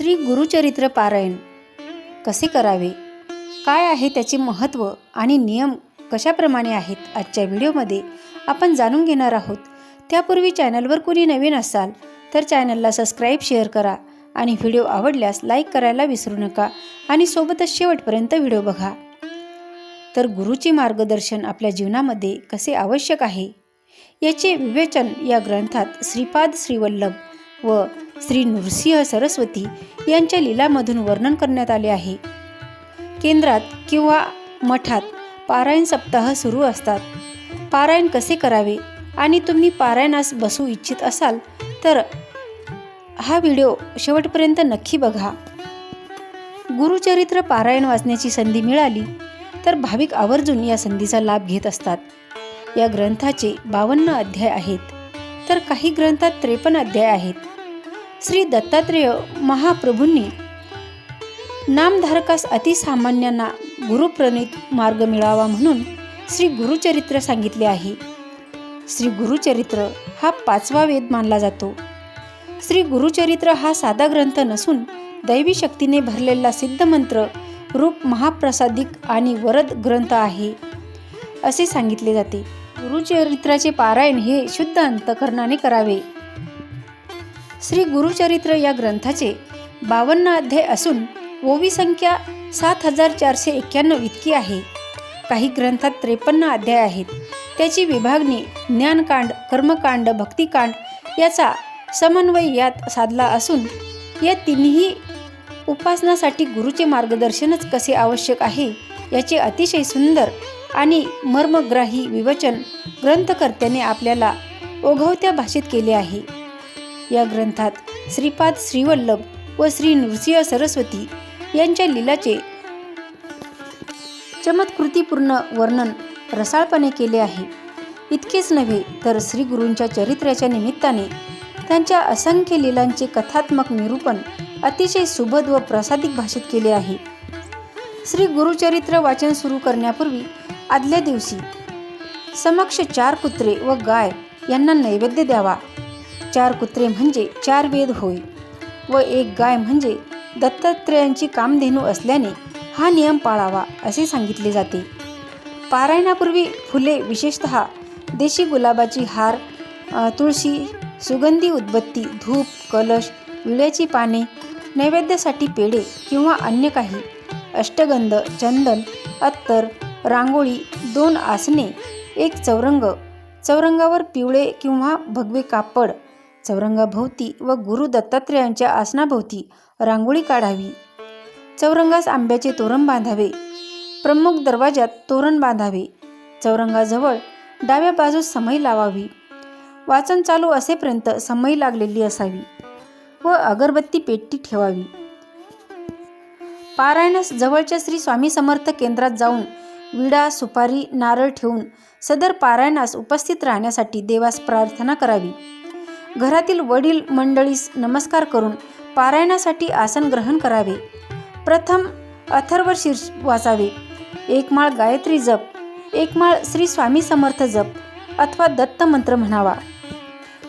श्री गुरुचरित्र पारायण. कसे करावे? काय आहे त्याचे महत्त्व आणि नियम कशाप्रमाणे आहेत? आजच्या व्हिडिओमध्ये आपण जाणून घेणार आहोत. त्यापूर्वी चॅनलवर कोणी नवीन असाल तर चॅनलला सबस्क्राईब शेअर करा आणि व्हिडिओ आवडल्यास लाईक करायला विसरू नका आणि सोबतच शेवटपर्यंत व्हिडिओ बघा. तर गुरुचे मार्गदर्शन आपल्या जीवनामध्ये कसे आवश्यक आहे? याचे विवेचन या ग्रंथात श्रीपाद श्रीवल्लभ व श्री नृसिंह सरस्वती यांच्या लीलामधून वर्णन करण्यात आले आहे. केंद्रात किंवा मठात पारायण सप्ताह सुरू असतात. पारायण कसे करावे आणि तुम्ही पारायणास बसू इच्छित असाल तर हा व्हिडिओ शेवटपर्यंत नक्की बघा. गुरुचरित्र पारायण वाचण्याची संधी मिळाली तर भाविक आवर्जून या संधीचा लाभ घेत असतात. या ग्रंथाचे बावन्न अध्याय आहेत. तर काही ग्रंथात त्रेपन्न अध्याय आहेत. श्री दत्तात्रेय महाप्रभूंनी नामधारकास अतिसामान्यांना गुरुप्रणित मार्ग मिळावा म्हणून श्री गुरुचरित्र सांगितले आहे. श्री गुरुचरित्र हा पाचवा वेद मानला जातो. श्री गुरुचरित्र हा साधा ग्रंथ नसून दैवी शक्तीने भरलेला सिद्धमंत्र रूप महाप्रसादिक आणि वरद ग्रंथ आहे असे सांगितले जाते. गुरुचरित्राचे पारायण हे शुद्ध अंतकरणाने करावे. श्री गुरुचरित्र या ग्रंथाचे बावन्न अध्याय असून ओवी संख्या सात हजार चारशे एक्क्याण्णव इतकी आहे. काही ग्रंथात त्रेपन्न अध्याय आहेत. त्याची विभागणी ज्ञानकांड कर्मकांड भक्तिकांड याचा समन्वय यात साधला असून या तिन्ही उपासनासाठी गुरुचे मार्गदर्शनच कसे आवश्यक आहे याचे अतिशय सुंदर आणि मर्मग्राही विवचन ग्रंथकर्त्याने आपल्याला ओघवत्या भाषेत केले आहे. या ग्रंथात श्रीपाद श्रीवल्लभ व श्री नृसिंह सरस्वती यांच्या लीलाचे चमत्कृतीपूर्ण वर्णन रसाळपणे केले आहे. इतकेच नव्हे तर श्री गुरूंच्या चरित्र्याच्या निमित्ताने त्यांच्या असंख्य लीलांचे कथात्मक निरूपण अतिशय सुबद व प्रसादिक भाषेत केले आहे. श्री गुरुचरित्र वाचन सुरू करण्यापूर्वी आदल्या दिवशी समक्ष चार कुत्रे व गाय यांना नैवेद्य द्यावा. चार कुत्रे म्हणजे चार वेद होय व एक गाय म्हणजे दत्तात्रेयांची कामधेनू असल्याने हा नियम पाळावा असे सांगितले जाते. पारायणापूर्वी फुले विशेषत देशी गुलाबाची हार तुळशी सुगंधी उदबत्ती धूप कलश विड्याची पाने नैवेद्यासाठी पेढे किंवा अन्य काही अष्टगंध चंदन अत्तर रांगोळी दोन आसने एक चौरंग चौरंगावर पिवळे किंवा भगवे कापड चौरंगाभोवती व गुरु दत्तात्रेयांच्या आसनाभोवती रांगोळी काढावी. चौरंगास आंब्याचे तोरण बांधावे. प्रमुख दरवाजात तोरण बांधावे. चौरंगाजवळ डाव्या बाजूस समई लावावी. वाचन चालू असेपर्यंत समई लागलेली असावी व अगरबत्ती पेटी ठेवावी. पारायणास जवळच्या श्री स्वामी समर्थ केंद्रात जाऊन विडा सुपारी नारळ ठेवून सदर पारायणास उपस्थित राहण्यासाठी देवास प्रार्थना करावी. घरातील वडील मंडळीस नमस्कार करून पारायणासाठी आसन ग्रहण करावे. प्रथम अथर्व शीर्ष वाचावे. एक माळ गायत्री जप एक माळ श्री स्वामी समर्थ जप अथवा दत्त मंत्र म्हणावा.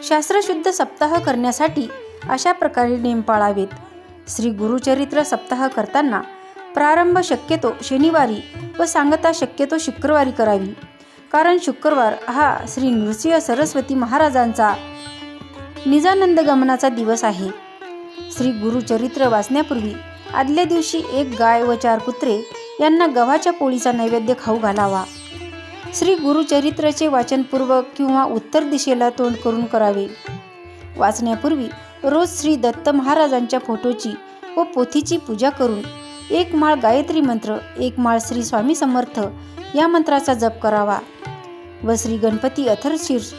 शास्त्रशुद्ध सप्ताह करण्यासाठी अशा प्रकारे नेम पाळावेत. श्री गुरुचरित्र सप्ताह करताना प्रारंभ शक्यतो शनिवारी व सांगता शक्यतो शुक्रवारी करावी. कारण शुक्रवार हा श्री नृसिंह सरस्वती महाराजांचा निजानंद गमनाचा दिवस आहे. श्री गुरुचरित्र वाचण्यापूर्वी आदल्या दिवशी एक गाय व चार कुत्रे यांना गव्हाच्या पोळीचा नैवेद्य खाऊ घालावा. श्री गुरुचरित्राचे वाचनपूर्वक किंवा उत्तर दिशेला तोंड करून करावे. वाचण्यापूर्वी रोज श्री दत्त महाराजांच्या फोटोची व पोथीची पूजा करून एक माळ गायत्री मंत्र एक माळ श्री स्वामी समर्थ या मंत्राचा जप करावा. व श्री गणपती अथर्शीर्ष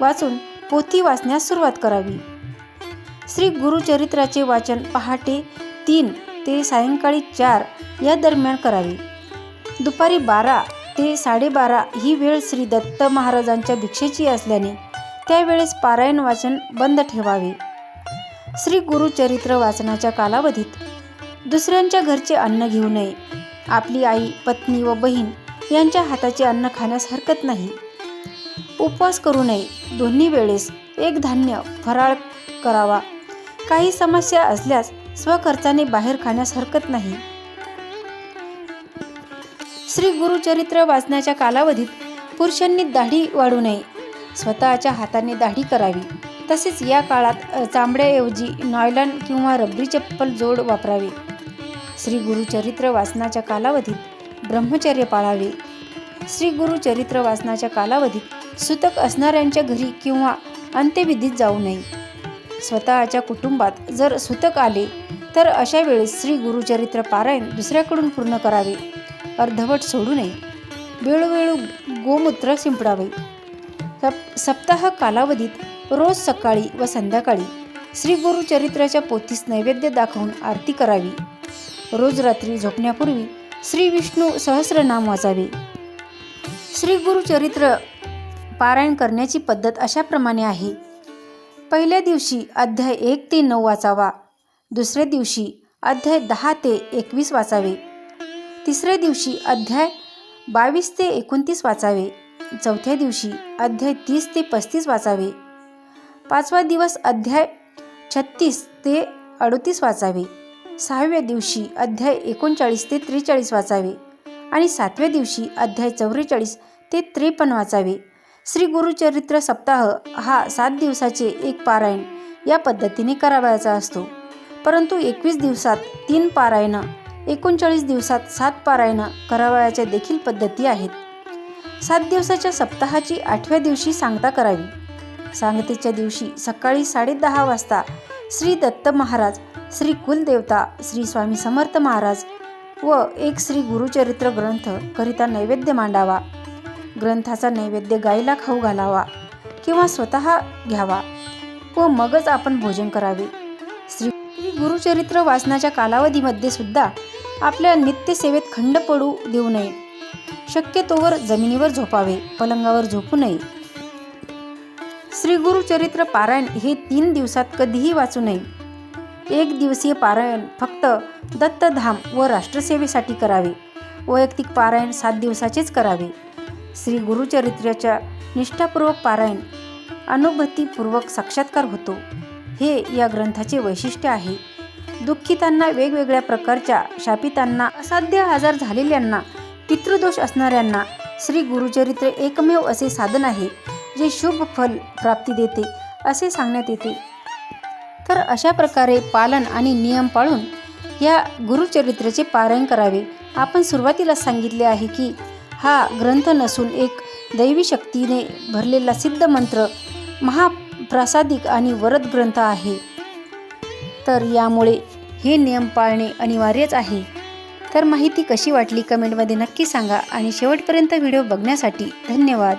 वाचून पोथी वाचण्यास सुरुवात करावी. श्री गुरुचरित्राचे वाचन पहाटे तीन ते सायंकाळी चार या दरम्यान करावे. दुपारी बारा ते साडेबारा ही वेळ श्री दत्त महाराजांच्या भिक्षेची असल्याने त्यावेळेस पारायण वाचन बंद ठेवावे. श्री गुरुचरित्र वाचनाच्या कालावधीत दुसऱ्यांच्या घरचे अन्न घेऊ नये. आपली आई पत्नी व बहीण यांच्या हाताचे अन्न खाण्यास हरकत नाही. उपवास करू नये. दोन्ही वेळेस एक धान्य फराळ करावा. काही समस्या असल्यास स्वखर्चाने बाहेर खाण्यास हरकत नाही. श्री गुरुचरित्र वाचण्याच्या कालावधीत पुरुषांनी दाढी वाढू नये. स्वतःच्या हाताने दाढी करावी. तसेच या काळात चांबड्याऐवजी नॉयलॉन किंवा रबरी चप्पल जोड वापरावे. श्री गुरुचरित्र वाचनाच्या कालावधीत ब्रह्मचर्य पाळावे. श्री गुरुचरित्र वाचनाच्या कालावधीत सुतक असणाऱ्यांच्या घरी किंवा अंत्यविधीत जाऊ नये. स्वतःच्या कुटुंबात जर सुतक आले तर अशा वेळेस श्री गुरुचरित्र पारायण दुसऱ्याकडून पूर्ण करावे. अर्धवट सोडू नये. वेळोवेळी गोमूत्र शिंपडावे. सप सप्ताह कालावधीत रोज सकाळी व संध्याकाळी श्री गुरुचरित्राच्या पोथीस नैवेद्य दाखवून आरती करावी. रोज रात्री झोपण्यापूर्वी श्री विष्णू सहस्रनाम वाचावे. श्री गुरुचरित्र पारायण करण्याची पद्धत अशाप्रमाणे आहे. पहिल्या दिवशी अध्याय एक ते नऊ वाचावा. दुसऱ्या दिवशी अध्याय दहा ते एकवीस वाचावे. तिसऱ्या दिवशी अध्याय बावीस ते एकोणतीस वाचावे. चौथ्या दिवशी अध्याय तीस ते पस्तीस वाचावे. पाचवा दिवस अध्याय छत्तीस ते अडतीस वाचावे. सहाव्या दिवशी अध्याय एकोणचाळीस ते त्रेचाळीस वाचावे. आणि सातव्या दिवशी अध्याय चौवेचाळीस ते त्रेपन्न वाचावे. श्री गुरुचरित्र सप्ताह हा सात दिवसाचे एक पारायण या पद्धतीने करावयाचा असतो. परंतु एकवीस दिवसात तीन पारायणं एकोणचाळीस दिवसात सात पारायणं करावयाच्या देखील पद्धती आहेत. सात दिवसाच्या सप्ताहाची आठव्या दिवशी सांगता करावी. सांगतेच्या दिवशी सकाळी साडेदहा वाजता श्री दत्त महाराज श्री कुलदेवता श्री स्वामी समर्थ महाराज व एक श्री गुरुचरित्र ग्रंथ करिता नैवेद्य मांडावा. ग्रंथाचा नैवेद्य गायीला खाऊ घालावा किंवा स्वतः घ्यावा व मगच आपण भोजन करावे. श्री श्री गुरुचरित्र वाचनाच्या कालावधीमध्ये सुद्धा आपल्या नित्यसेवेत खंड पडू देऊ नये. शक्यतोवर जमिनीवर झोपावे पलंगावर झोपू नये. श्री गुरुचरित्र पारायण हे तीन दिवसात कधीही वाचू नये. एक दिवसीय पारायण फक्त दत्तधाम व राष्ट्रसेवेसाठी करावे. वैयक्तिक पारायण सात दिवसाचेच करावे. श्री गुरुचरित्राच्या निष्ठापूर्वक पारायण अनुभूतीपूर्वक साक्षात्कार होतो. हे या ग्रंथाचे वैशिष्ट्य आहे. दुःखितांना वेगवेगळ्या प्रकारच्या शापितांना असाध्य आजार झालेल्यांना पितृदोष असणाऱ्यांना श्री गुरुचरित्र एकमेव असे साधन आहे जे शुभ फल प्राप्ती देते असे सांगण्यात येते. तर अशा प्रकारे पालन आणि नियम पाळून या गुरुचरित्राचे पारायण करावे. आपण सुरुवातीला सांगितले आहे की हा ग्रंथ नसून एक दैवी शक्तीने भरलेला सिद्ध मंत्र महाप्रासादिक आणि वरद ग्रंथ आहे. तर यामुळे हे नियम पाळणे अनिवार्यच आहे. तर माहिती कशी वाटली कमेंटमध्ये नक्की सांगा आणि शेवटपर्यंत व्हिडिओ बघण्यासाठी धन्यवाद.